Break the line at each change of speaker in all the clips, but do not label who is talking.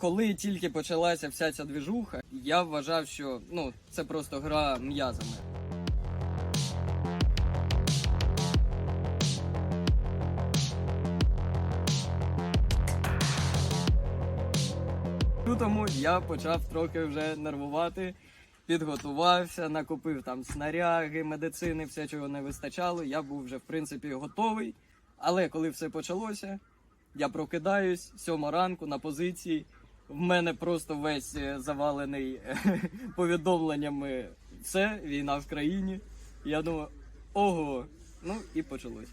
коли тільки почалася вся ця двіжуха, я вважав, що ну це просто гра м'язами. Тому я почав трохи вже нервувати, підготувався, накупив там снаряги, медицини, все, чого не вистачало. Я був вже в принципі готовий. Але коли все почалося, я прокидаюсь сьома ранку на позиції. В мене просто весь е, завалений повідомленнями. Все, війна в країні. Я думаю, ого, ну і почалось.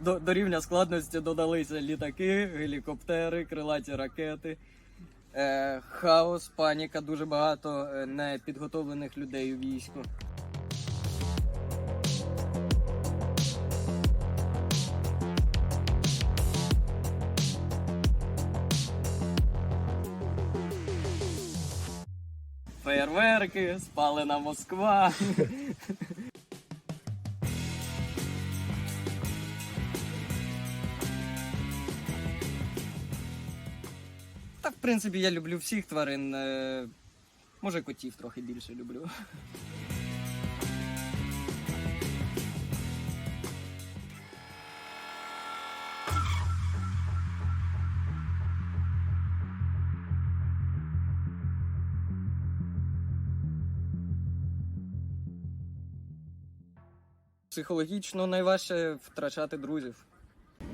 До, до рівня складності додалися літаки, гелікоптери, крилаті ракети. Е, хаос, паніка, дуже багато е, непідготовлених людей у війську. Феєрверки, спалена Москва. Та, в принципі, я люблю всіх тварин. е, Може, котів трохи більше люблю. Психологічно найважче втрачати друзів.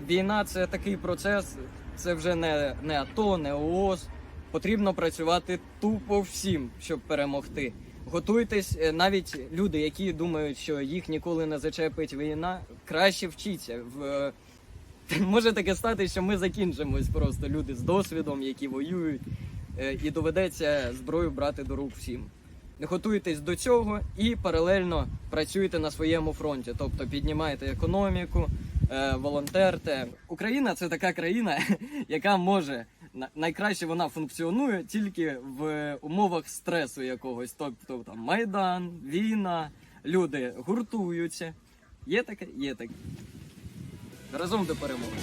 Війна це такий процес, це вже не, не АТО, не ООС. Потрібно працювати тупо всім, щоб перемогти. Готуйтесь, е, навіть люди, які думають, що їх ніколи не зачепить війна, краще вчіться. В... е, Може таке стати, що ми закінчимось просто люди з досвідом, які воюють, е, і доведеться зброю брати до рук всім. Готуйтесь до цього і паралельно працюйте на своєму фронті, тобто піднімайте економіку, волонтерте. Україна це така країна, яка може найкраще вона функціонує тільки в умовах стресу якогось. Тобто там майдан, війна, люди гуртуються. Є таке? Є таке. Разом до перемоги.